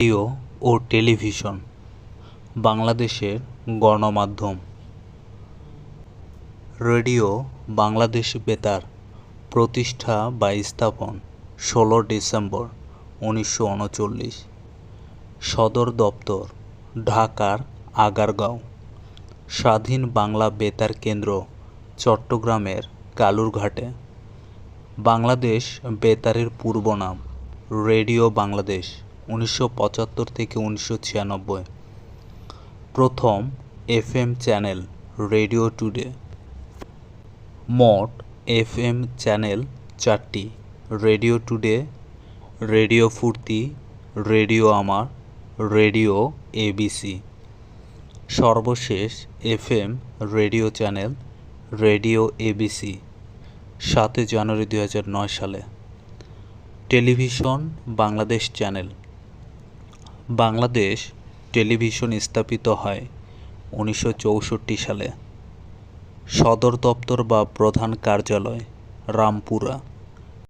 Radio ও television, বাংলাদেশের গণমাধ্যম। Radio Bangladesh বেতার, প্রতিষ্ঠা বা স্থাপন ষোলো ডিসেম্বর উনিশশো উনচল্লিশ। সদর দপ্তর, ঢাকার আগারগাঁও। স্বাধীন বাংলা বেতার কেন্দ্র, চট্টগ্রামের কালুরঘাটে। বাংলাদেশ বেতারের পূর্ব নাম, রেডিও বাংলাদেশ। উনিশশো পঁচাত্তর থেকে উনিশশো ছিয়ানব্বই। প্রথম এফএম চ্যানেল রেডিও টুডে। মোট এফএম চ্যানেল চারটি, radio today, radio Foorti, radio Amar, radio ABC. সর্বশেষ FM radio channel radio ABC, সাতই জানুয়ারি দু হাজার নয় সালে। Television Bangladesh channel. Bangladesh television স্থাপিত হয় উনিশশো চৌষট্টি সালে। সদর দপ্তর বা প্রধান কার্যালয় রামপুরা।